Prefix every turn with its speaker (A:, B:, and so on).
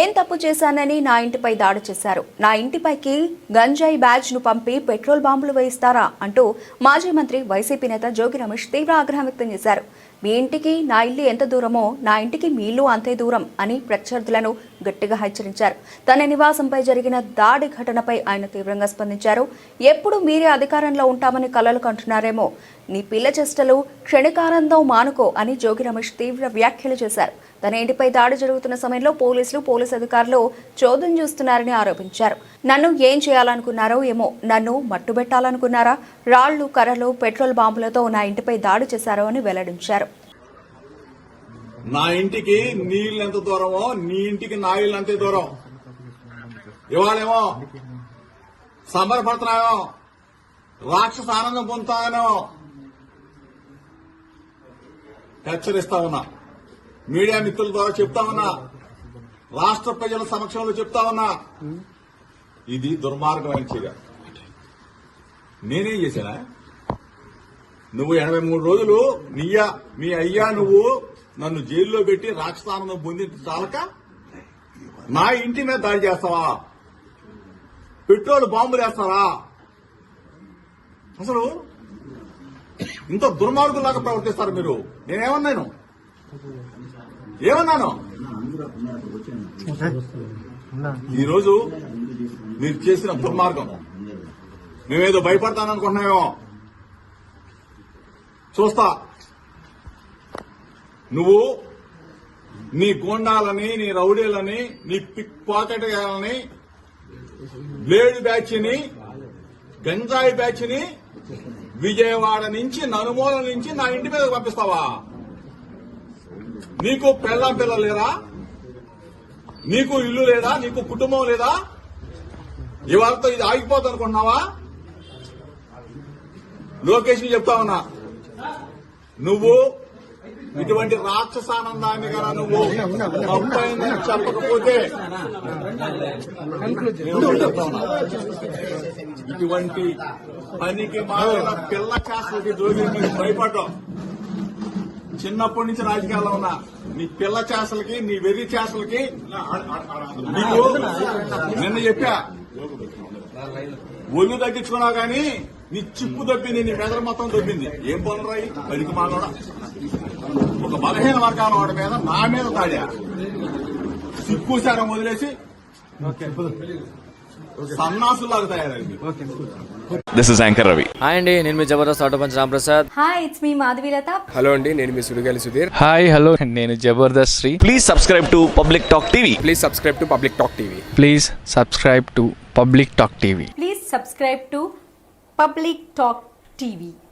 A: ఏం తప్పు చేశానని నా ఇంటిపై దాడి చేశారు. నా ఇంటిపైకి గంజాయి బ్యాచ్ను పంపి పెట్రోల్ బాంబులు వేయిస్తారా అంటూ మాజీ మంత్రి వైసీపీ నేత జోగి రమేష్ తీవ్ర ఆగ్రహం వ్యక్తం చేశారు. మీ ఇంటికి నా ఇల్లు ఎంత దూరమో నా ఇంటికి మీ ఇల్లు అంతే దూరం అని ప్రత్యర్థులను గట్టిగా హెచ్చరించారు. తన నివాసంపై జరిగిన దాడి ఘటనపై ఆయన తీవ్రంగా స్పందించారు. ఎప్పుడు మీరే అధికారంలో ఉంటామని కలలు కంటున్నారేమో నీ పిల్ల చేష్టలు క్షణికానందం మానుకో అని జోగి రమేష్ తీవ్ర వ్యాఖ్యలు చేశారు. తన ఇంటిపై దాడి జరుగుతున్న సమయంలో పోలీసులు పోలీసు అధికారులు చోదం చూస్తున్నారని ఆరోపించారు. నన్ను ఏం చేయాలనుకున్నారో ఏమో నన్ను మట్టుబెట్టాలనుకున్నారా? రాళ్ళు కర్రలు పెట్రోల్ బాంబులతో నా ఇంటిపై దాడి చేశారో అని వెల్లడించారు.
B: నా ఇంటికి నీళ్ళు ఎంత దూరమో నీ ఇంటికి నా ఇల్లు అంతే దూరం. ఇవాళేమో సంబరపడుతున్నామో రాక్షస ఆనందం పొందుతామేమో హెచ్చరిస్తా ఉన్నా. మీడియా మిత్రుల ద్వారా చెప్తా ఉన్నా. రాష్ట్ర ప్రజల సమక్షంలో చెప్తా ఉన్నా. ఇది దుర్మార్గమైన చర్య. నేనేం చేశానా? నువ్వు ఎనభై మూడు రోజులు నీయా మీ అయ్యా నువ్వు నన్ను జైల్లో పెట్టి రాక్షసానందం పొందిన చాలక నా ఇంటి మీద దాడి చేస్తావా? పెట్రోల్ బాంబులు వేస్తావా అసలు ఇంత దుర్మార్గులాగా ప్రవర్తిస్తారు మీరు. నేనేమన్నాను? ఏమన్నాను? ఈరోజు మీరు చేసిన దుర్మార్గం. మేమేదో భయపడతాననుకుంటున్నామేమో. చూస్తా. నువ్వు నీ గోండాలని నీ రౌడీలని నీ పిక్ పాకెట్ గాలని బ్లేడ్ బ్యాచ్ని గంజాయి బ్యాచ్ని విజయవాడ నుంచి నలుమూల నుంచి నా ఇంటి మీద పంపిస్తావా? నీకు పెళ్ళం పిల్లలు లేరా? నీకు ఇల్లు లేదా? నీకు కుటుంబం లేదా? ఇవాళతో ఇది ఆగిపోద్ది అనుకుంటున్నావా? లోకేష్ చెప్తా ఉన్నా. నువ్వు ఇటువంటి రాక్షసానందాన్ని గల నువ్వు తప్పైందని చెప్పకపోతే ఇటువంటి పనికి మారిన పిల్ల కాసులకి జోగి మీరు భయపడ్డాం చిన్నప్పటి నుంచి రాజకీయాల్లో ఉన్నా నీ పిల్ల చేసలకి నీ వెర్రి చేసలకి నీకు నిన్న చెప్పా ఒళ్ళు తగ్గించుకున్నావు కానీ నీ చిప్పు దొబ్బింది నీ మెదడు మొత్తం దొబ్బింది. ఏం పనులు రాయి పనికి మానోడా ఒక బలహీన వర్గాల వాడి మీద నా మీద తాడా? సిక్కుసారం వదిలేసి సన్నాసులాగా తయారైంది.
C: This is anchor Ravi
D: hi అండి నేను మీ Jabardasth auto punch Ramprasad.
A: Hi it's me Madhavilatha
E: hello అండి నేను మీ సుడిగాలి సుధీర్.
F: హాయ్ హలో నేను Jabardasth Sri.
C: Please subscribe to public talk TV
E: please subscribe to public talk TV
F: please subscribe to public talk TV
G: Public Talk TV.